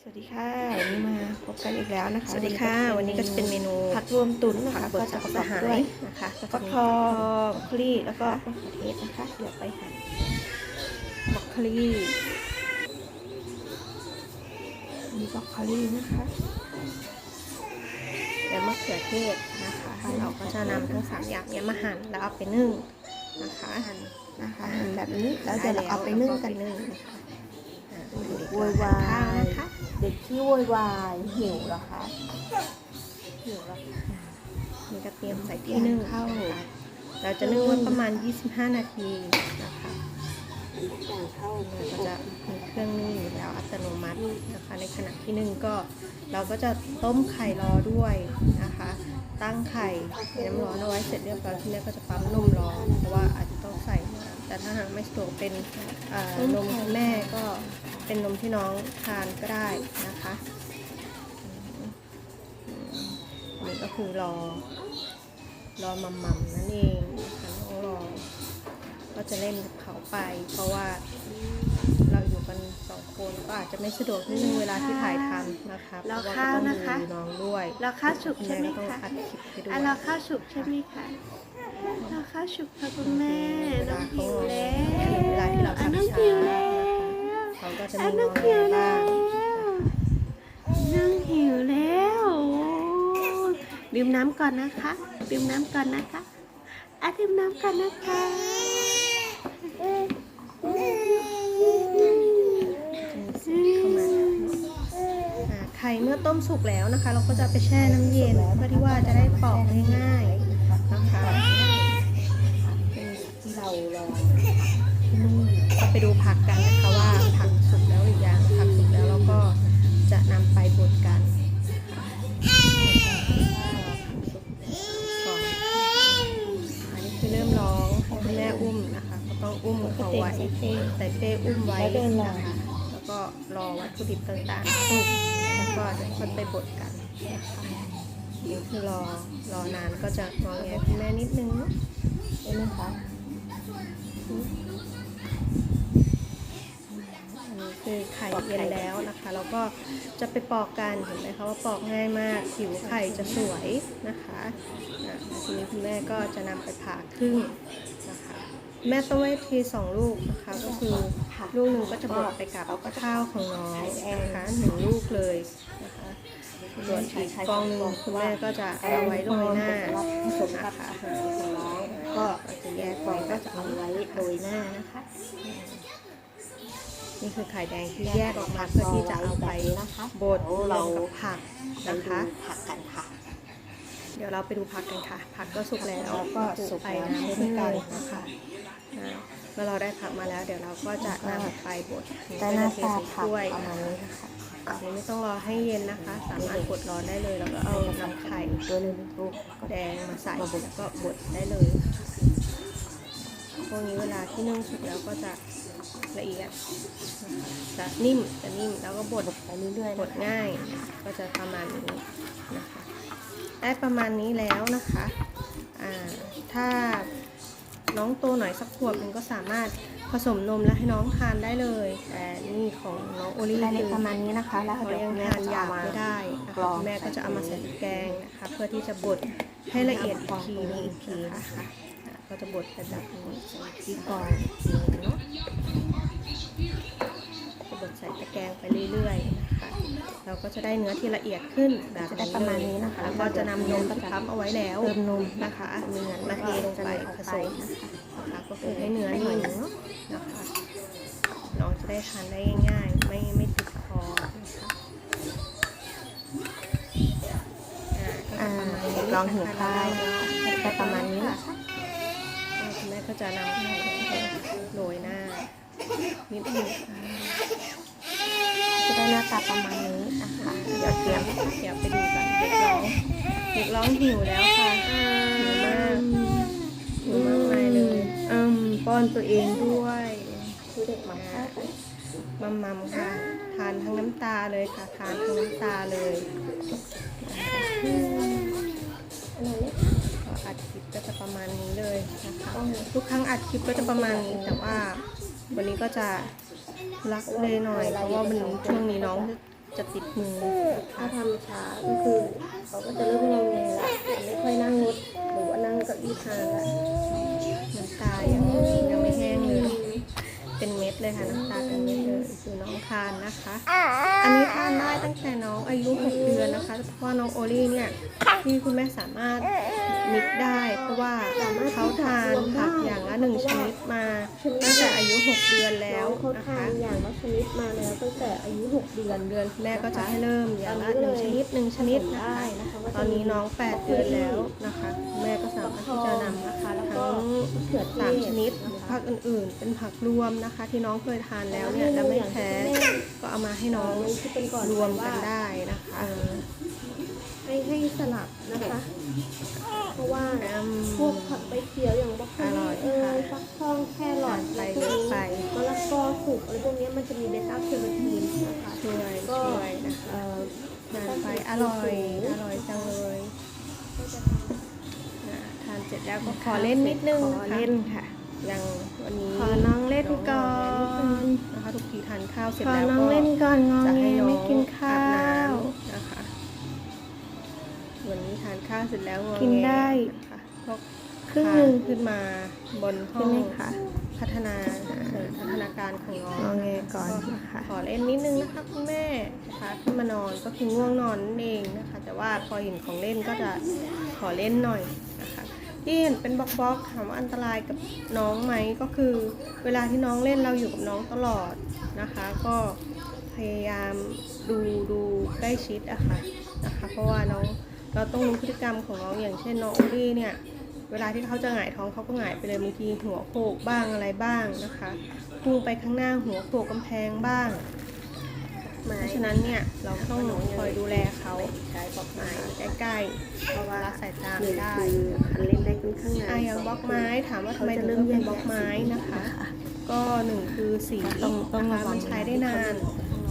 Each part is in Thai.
สวัสดีค่ะ วันนี้มาพบกันอีกแล้วนะคะ สวัสดีค่ะ วันนี้ก็จะเป็นเมนูผักรวมตุ๋นนะคะผักบก็ดจะจากประกสอบหาด้วยยนะคะก็ฟัจะกมีทองบรอกโคลีแล้วก็มะเขือเทศนะคะ เดี๋ยวไปหั่นบรอกโคลีมีบรอกโคลีนะคะและมะเขือเทศนะคะเราก็จะนำทั้งสามอย่างเนี้ยมาหั่นแล้วเอาไปนึ่งนะคะหั่นนะคะหั่นแบบนี้แล้วเดี๋ยวเราเอาไปนึ่งกันแล้วนึ่งนะคะอ่าโวยวาข้าวยนะคะ เด็กที่โวยวายหิวเหรอคะหิวแล้วนี่ก็เตรียมใส่ที่นึ่งเข้านะคะเราจะนึ่งไว้ประมาณ 25 นาทีนะคะอย่างเข้าเราก็จะมีเครื่องนึ่งอยู่แล้วอัตโนมัตินะคะ ในขณะที่นึ่งก็เราก็จะต้มไข่รอด้วยนะคะ ตั้งไข่ในน้ำร้อนเอาไว้เสร็จเรียบร้อยที่นี่ก็จะปั๊มนมรอเพราะว่าอาจจะต้องใส่น้ำแต่ถ้าหากไม่สะดวกเป็นเอ่อนมคุณแม่ก็ เป็นนมที่น้องทานก็ได้นะคะอืมอืมอันนี่ก็คือรอ รอมัมมัมนั่นเองนะคะน้องรอ ก็จะเล่นกับเขาไป เพราะว่าเราอยู่กันสองคนก็อาจจะไม่สะดวกนิดนึงเวลาที่ถ่ายทำนะคะเพรอราะว่าข้าวก็ต้องนะคะดูน้องด้วยเราข้าวสุกคุณใช่แม่ไหมก็ต้องคะอัดคลิปให้ด้วยอะเราข้าวสุกใช่ไหมคะเราข้าวสุกค่ะคุณแม่น้องหิวแล้วเวลาที่เราอะทำน้องช้าหิวแล้ว เขาก็จะอะมีน้น้อองงหิวบ้าแล้วงน้องหิวแล้วดื่มน้ำก่อนนะคะดื่มน้ำก่อนนะคะอะดื่มน้ำก่อนนะคะเอ๊ะเข้ามาอ่าไข่เมื่อต้มสุกแล้วนะคะ เราก็จะไปแช่น้ำเย็นเพื่อที่ว่าจะได้ปอกง่ายๆนะคะเป็นที่เรารอก็ไปดูผักกันนะคะ อุ้มเขาไว้ใส่เป้อุ้มไว้นะคะแล้วก็รอวัตถุดิบต่างๆสุกแล้วก็เดี๋ยวคนไปบดกันนะคะนี่คือรอรอนานก็จะงอแงคุณแม่นิดนึงเนอะใช่ไหมคะอันนี้คือไข่เย็นแล้วนะคะ แล้วก็จะไปปอกกันเห็นไหมคะว่าปอกง่ายมากผิวไข่จะสวยนะคะอะทีนี้คุณแม่ก็จะนำไปผ่าครึ่ง แม่ต้องไว้ทีสองลูกนะคะก็คือลูกหนึ่งก็จะบดไปกับข้าวของน้องนะคะหนึ่งลูกเลยนะคะส่วนอีกฟองหนึ่งคุณแม่ก็จะเอาไว้โรยหน้าผสมกับนะคะอาหารของน้องก็ก็จะแยกฟฟอองงก็ก็จะจะเอาเอาไว้ไว้โรยหน้านะคะนี่คือไข่แดงที่แยกออกมาเพื่อที่จะเอาไปนะคะบดรวมกับผักเรานะดูคะผักกันค่ะ เดี๋ยวเราไปดูผักกันค่ะ ผักก็สุกแล้วแล้วก็สุกไปแล้วน้ำเช่เช่นนกักันนนะนะคะคะอ่าเมื่อเราได้ผักมาแล้ว เดี๋ยวเราก็จะนำไปบดได้หน้าตาใส่ผักถ้วยประมาณนี้นะคะอันนี้ไม่ต้องรอให้เย็นนะคะ สามารถบดร้อนได้เลย แล้วก็เอาน้ำไข่ตัวหนึงลูกแดงมาใส่แล้วก็บดได้เลยพวกนี้เวลาที่นึ่งสุกแล้วก็จะละเอียดนะคะจะนิ่มจะนิ่มแล้วก็บดไปเรื่อยๆบดง่าย ก็จะประมาณนี้นะคะ ได้ประมาณนี้แล้วนะคะอ่าถ้าน้องโตหน่อยสักขวบหนึ่งก็สามารถผสมนมแล้วให้น้องทานได้เลย แต่นี่ของน้องโอลี่ได้ในคือประมาณนี้นะคะ แล้วเขาเดี๋ยวยังแม่ทานจะหยาเอาบมาไม่ได้นะกรคะองคุณแม่ก็จะเอามาใส่พริกแกงนะคะเพื่อที่จะบดให้ละเอียดอีกทีนึงอีกทีนะคะอ่าก็จะบดเป็นแบบนี้ที่กรองเนาะจะบดใส่ตะแกรงไปเรื่อยๆนะคะ เราก็จะได้เนื้อที่ละเอียดขึ้นแบบจะได้นี้ประมาณเลยนี้นะคะแล้วก็จะนำนมที่ทำเอาไว้แล้วเติมนมนะคะเนื้อมาเทลงไปผสมนะคะก็คือให้เนื้อนิ่มเนาะนะคะน้องจะได้ทานได้ง่ายๆไม่ไม่ติดคอนะคะอ่าก็อ่าจะประมาณนี้ลองหิวข้าวนะคะได้ประมาณนี้นะคะคุณแม่ก็จะนำไข่โรยหน้านิดนึง ดี๋ยวเดี๋ยวไปดูกันเด็กร้องเด็กร้องหิวแล้วค่ะหิวมากหิวมากมายเลยอืมป้อนตัวเองด้วยคือเด็กมามัมมัมค่ะ ทานทั้งน้ำตาเลยค่ะ ทานทั้งน้ำตาเลยก็อัดคลิปก็จะประมาณนี้เลยนะคะทุกครั้งอัดคลิปก็จะประมาณนี้แต่ว่า วันนี้ก็จะรักเลยหน่อยเพราะว่าวันนี้ช่วงนี้น้อง จะติดมือถ้าทำช้าก็คือเขาก็จะเริ่มงงแงละไม่ค่อยนั่งรถหรือว่านั่งเก้าอี้ทางละน้ำตายังยังไม่แห้งเลย เป็นเม็ดเลยค่ะน้ำตาเป็นเม็ดเลยคือน้องทานนะคะ อันนี้ทานได้ตั้งแต่น้องอายุ 6 เดือนนะคะ เพราะว่าน้องโอลี่เนี่ยที่คุณแม่สามารถมิกได้ เพราะว่าเขาทานผักอย่างละหนึ่งชนิดมาตั้งแต่อายุ 6 เดือนแล้วเขานะทาคะนอย่างละชนิดมาแล้วตั้งแต่อายุ 6 เดือนเดือนแม่ก็จะให้เริ่มอย่างละหนึ่งชนิดหนึ่งชนิดนะคะตอนนี้น้อง 8 เดือนแล้วนะคะ แม่ก็ เขือเทสามศชนิดนะคะผักอื่นๆ เป็นผักรวมนะคะ ที่น้องเคยทานแล้วเนี่ยแล้วไม่แพ้ก็เอามาให้น้องที่เป็นก่อนรวมกันได้นะคะเอ่อให้ให้สลับนะคะ เพราะว่าอืมพวกผักใบเขียวอย่างบรอกโคอร่ลี อย เอ่ ค่ะ ยฟักทองแครอท ไป อะไรพวกนี้ ไป มะละกอสุกอะไรพวกนี้มันจะมีเบต้าแคโรทีนนะคะ ช่วย ก็ ช่วยนะคะ เอ่อ ทานไปอร่อยอร่อยจังเลยอะทานเสร็จแล้ว ก็ขอเล่นนิดนึงขอเล่นค่ะอย่างวันนี้ขอน้องเล่นก่อนนะคะทุกทีทานข้าวเสร็จขอแล้วน้องก็เล่นก่อนงอจะแงให้น้องไม่กินข้าอาบวน้ำนะคะวันนี้ทานข้าวเสร็จแล้วงอแงกินได้นะคะก็ครึ่งหนึ่งขึ้นมาบนห้อใช่งไหมคะพัฒนาเสริมพัฒนาการของน้องงอแงก่อนนะคะขอเล่นนิดนึงนะคะคุณแม่นะคะขึ้นมานอนก็คือง่วงนอนนั่นเองนะคะ แต่ว่าพอเห็นของเล่นก็จะขอเล่นหน่อยนะคะ ที่เห็นเป็นบล็อกๆถามว่าอันตรายกับน้องไหมก็คือเวลาที่น้องเล่นเราอยู่กับน้องตลอดนะคะ ก็พยายามดูดูใกล้ชิดอะค่ะนะคะ เพราะว่าน้องเราต้องรู้พฤติกรรมของน้องอย่างเช่นน้องโอลี่เนี่ยเวลาที่เขาจะหงายท้องเขาก็หงายไปเลยบางทีหัวโขกบ้างอะไรบ้างนะคะพุ่งไปข้างหน้าหัวโขกกำแพงบ้าง เพราะฉะนั้นเนี่ยเราต้องคอยดูแลเขาใช้บอกไม้ใกล้ๆเพราะว่าละสายตาหนึ่ไม่งได้คือคันเล่นได้ค่อนข้างนานอะอย่างบล็อกไม้ถามว่าทำไมเขาจะถึงเริ่เริ่มมเป็นแยกบล็อกไม้นะคะ ก็หนึ่งคือสีต้องต้องนะคะระวังมันใช้ได้นาน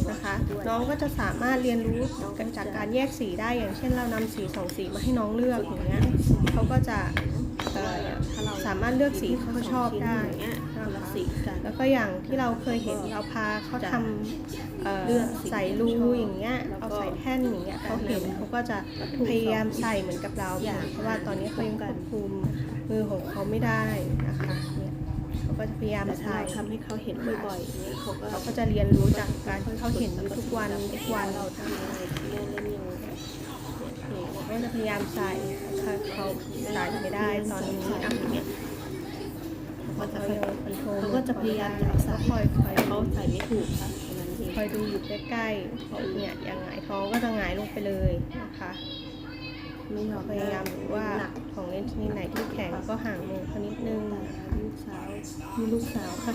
นะคะน้องก็จะสามารถเรียนรู้กันจากการแยกสีได้อย่างเช่นเรานำสีสองสีมาให้น้องเลือกอย่างเงี้ยเขาก็จะ เอ่อสามารถเลือกสีที่เขาชอบได้อย่างเงี้ยนะละคะสีกันแล้วก็อย่างที่เราเคยเห็นเราพาเขาทำเอ่อเลือกสีใส่รูที่ชอบอย่างเงี้ยแล้วก็เอาใส่แท่นอย่างเงี้ยเขาเห็นเขาก็จะพยายามใส่เหมือนกับเราอย่างเพราะว่าตอนนี้เขายังควบคุมมือของเขาไม่ได้นะคะเนี่ยเขาก็จะพยายามแต่ถ้าใส่เราทำให้เขาเห็นบ่อยๆอย่างเงี้ยเขาก็เขาก็จะเรียนรู้จากการที่เขาเห็นอยู่ทุกวันทุกวันเราทำอะไร ก็จะพยายามใส่ถ้าเขาใส่ไม่ได้ตอนนี้อะอย่างเงี้ยเขาจะคอยคอนโทรลเขาก็จะพยายามจะใส่คอยคอยเขาใส่ไม่ถูกค่ะตรงนั้นเองคอยดูอยู่ใกล้ๆเขาเนี่ยอย่างหงายท้องก็จะหงายลงไปเลยนะคะไม่ยอมพยายามดูว่าหนักของเล่นชนิดไหนที่แข็งก็ห่างมือเขานิดนึงลูกสาวมีลูกสาวค่ะ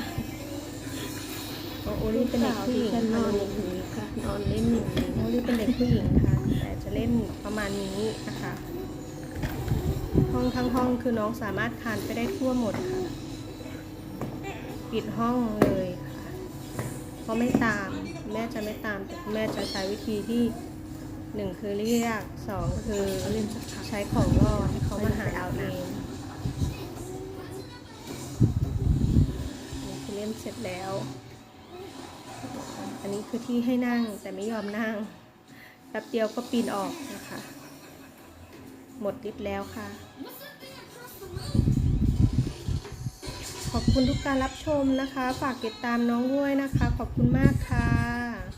น้อโอลี่เป็นเด็กผู้หญิงที่ฉันนค่ะอนอย่างนี้ค่ะนอนเล่นอย่างนี้น้องโอลี่เป็นเด็กผู้หญิงค่ะ แต่จะเล่นประมาณนี้นะคะ ห้องทั้งห้องคือน้องสามารถคานไปได้ทั่วหมดค่ะ ปิดห้องเลยค่ะเพราะไม่ตามแม่จะไม่ตามแต่แม่จะใช้วิธีที่หนึ่งคือเรียกสองคือใช้ของล่อให้เขามาหาเอาเองนี่คือเล่นเสร็จแล้ว อันนี้คือที่ให้นั่งแต่ไม่ยอมนั่งแป๊บเดียวก็ปีนออกนะคะ หมดฤทธิ์แล้วค่ะ ขอบคุณทุกการรับชมนะคะ ฝากติดตามน้องด้วยนะคะ ขอบคุณมากค่ะ